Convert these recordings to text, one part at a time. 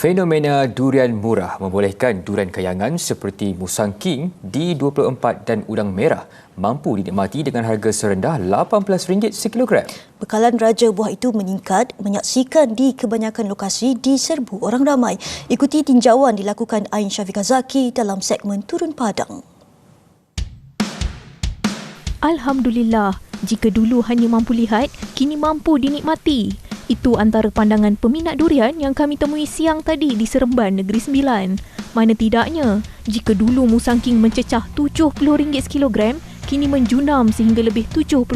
Fenomena durian murah membolehkan durian kayangan seperti Musang King D24 dan udang merah mampu dinikmati dengan harga serendah RM18 sekilogram. Bekalan Raja Buah itu meningkat menyaksikan di kebanyakan lokasi diserbu orang ramai. Ikuti tinjauan dilakukan Ain Syafiqah Zaki dalam segmen Turun Padang. Alhamdulillah, jika dulu hanya mampu lihat, kini mampu dinikmati. Itu antara pandangan peminat durian yang kami temui siang tadi di Seremban, Negeri Sembilan. Mana tidaknya, jika dulu Musang King mencecah RM70 sekilogram, kini menjunam sehingga lebih 70%.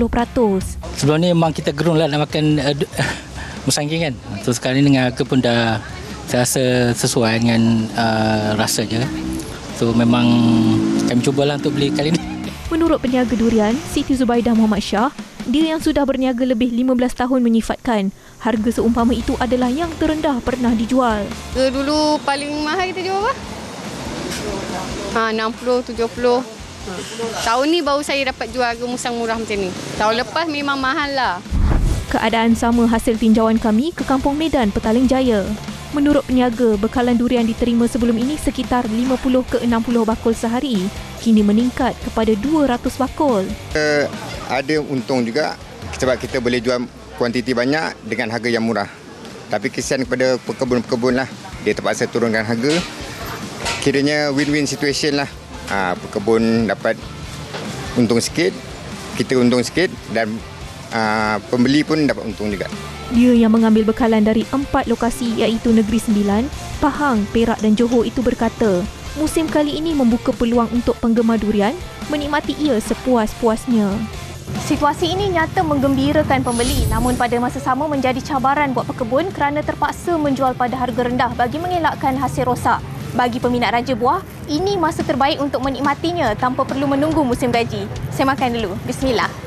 Sebelum ni memang kita gerun lah nak makan uh, Musang King kan. So sekarang ni dengan harga pun dah saya rasa sesuai dengan uh, rasa je. So memang kami cubalah untuk beli kali ni. Menurut peniaga durian, Siti Zubaidah Muhammad Shah, dia yang sudah berniaga lebih 15 tahun menyifatkan harga seumpama itu adalah yang terendah pernah dijual. Dulu paling mahal kita jual apa? Ha, 60, 70. Tahun ni baru saya dapat jual harga musang murah macam ni. Tahun lepas memang mahal lah. Keadaan sama hasil tinjauan kami ke Kampung Medan, Petaling Jaya. Menurut peniaga, bekalan durian diterima sebelum ini sekitar 50 ke 60 bakul sehari. Kini meningkat kepada 200 bakul. Uh, ada untung juga sebab kita boleh jual kuantiti banyak dengan harga yang murah. Tapi kesian kepada pekebun-pekebun lah. Dia terpaksa turunkan harga. Kiranya win-win situation lah. Ha, pekebun dapat untung sikit, kita untung sikit dan uh, pembeli pun dapat untung juga. Dia yang mengambil bekalan dari empat lokasi iaitu Negeri Sembilan, Pahang, Perak dan Johor itu berkata, musim kali ini membuka peluang untuk penggemar durian menikmati ia sepuas-puasnya. Situasi ini nyata menggembirakan pembeli namun pada masa sama menjadi cabaran buat pekebun kerana terpaksa menjual pada harga rendah bagi mengelakkan hasil rosak. Bagi peminat Raja Buah, ini masa terbaik untuk menikmatinya tanpa perlu menunggu musim gaji. Saya makan dulu. Bismillah.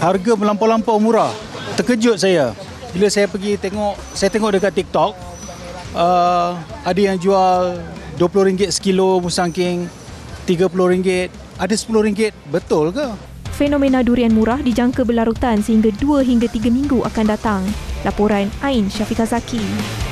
harga melampau-lampau murah. Terkejut saya bila saya pergi tengok, saya tengok dekat TikTok uh, ada yang jual RM20 sekilo Musang King, RM30, ada RM10. Betul ke? Fenomena durian murah dijangka berlarutan sehingga 2 hingga 3 minggu akan datang. Laporan Ain Syafiqah Zaki.